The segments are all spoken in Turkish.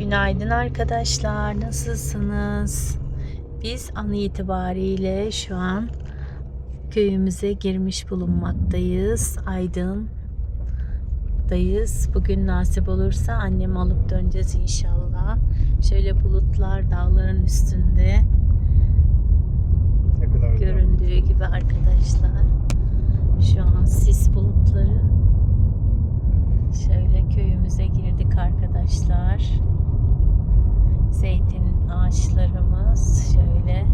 Günaydın arkadaşlar. Nasılsınız? Biz an itibariyle şu an köyümüze girmiş bulunmaktayız. Aydın'dayız. Bugün nasip olursa annem alıp döneceğiz inşallah. Şöyle bulutlar dağların üstünde göründüğü gibi arkadaşlar. Şu an sis bulutları. Şöyle köyümüze girdik arkadaşlar. Zeytin ağaçlarımız şöyle.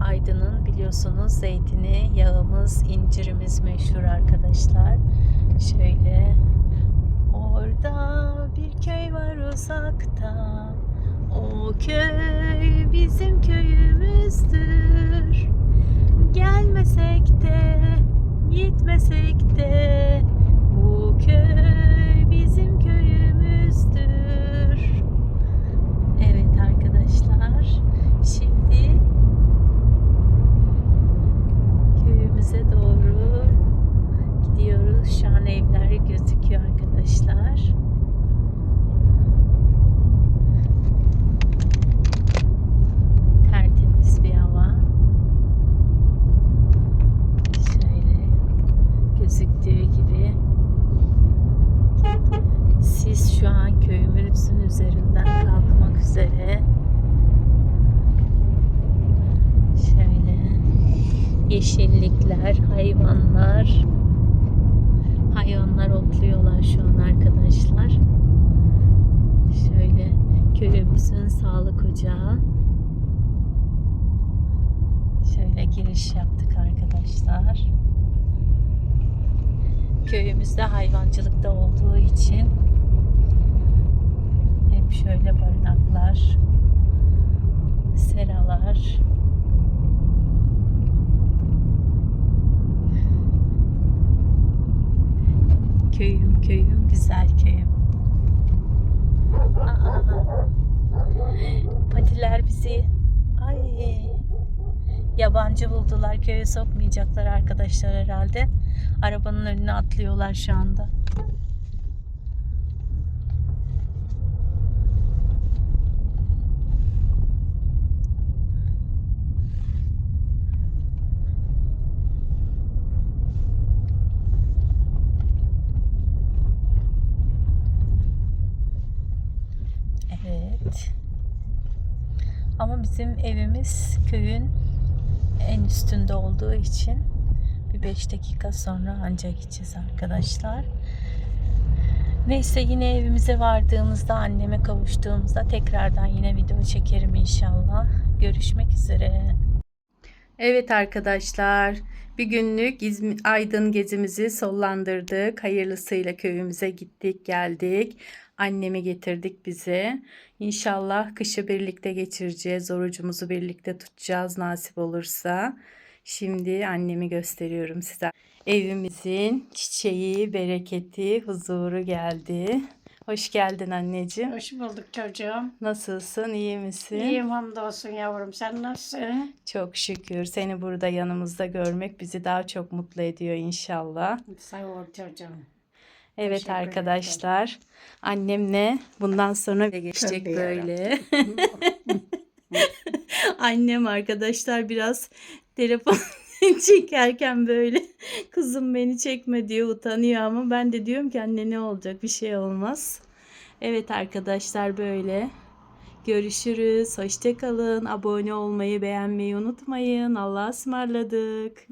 Aydın'ın biliyorsunuz zeytini, yağımız, incirimiz meşhur arkadaşlar. Şöyle orada bir köy var uzakta. O köy bizim köyümüzdür. Gelmesek de, gitmesek de köy bizim köyümüzdür. Evet arkadaşlar, şimdi köyümüze doğru gidiyoruz. Şu evler gözüküyor arkadaşlar. Tertemiz bir hava. Şöyle gözüktüğü gibi. Sis şu an köyümüzün üzerinden kalkmak üzere. Şöyle yeşillikler, hayvanlar. Hayvanlar otluyorlar şu an arkadaşlar. Şöyle köyümüzün sağlık ocağı. Şöyle giriş yaptık arkadaşlar. Köyümüzde hayvancılıkta olduğu için şöyle barınaklar, seralar. Köyüm, köyüm, güzel köyüm. Aa, patiler bizi ay yabancı buldular. Köye sokmayacaklar arkadaşlar herhalde. Arabanın önüne atlıyorlar şu anda. Evet. Ama bizim evimiz köyün en üstünde olduğu için bir 5 dakika sonra ancak gideceğiz arkadaşlar. Neyse yine evimize vardığımızda anneme kavuştuğumuzda tekrardan yine video çekerim inşallah. Görüşmek üzere. Evet arkadaşlar bir günlük İzmir, Aydın gezimizi sollandırdık. Hayırlısıyla köyümüze gittik geldik. Annemi getirdik bize. İnşallah kışı birlikte geçireceğiz. Orucumuzu birlikte tutacağız nasip olursa. Şimdi annemi gösteriyorum size. Evimizin çiçeği, bereketi, huzuru geldi. Hoş geldin anneciğim. Hoş bulduk çocuğum. Nasılsın? iyi misin? İyiyim hamdolsun yavrum. Sen nasılsın? Çok şükür seni burada yanımızda görmek bizi daha çok mutlu ediyor inşallah. Sağ ol çocuğum. Evet Teşekkür ederim. arkadaşlar. Annemle bundan sonra geçecek Tabii böyle. Annem arkadaşlar biraz telefon çekerken böyle kızım beni çekme diyor utanıyor ama ben de diyorum ki anne ne olacak bir şey olmaz. Evet arkadaşlar böyle. Görüşürüz. Hoşçakalın. Abone olmayı, beğenmeyi unutmayın. Allah'a ısmarladık.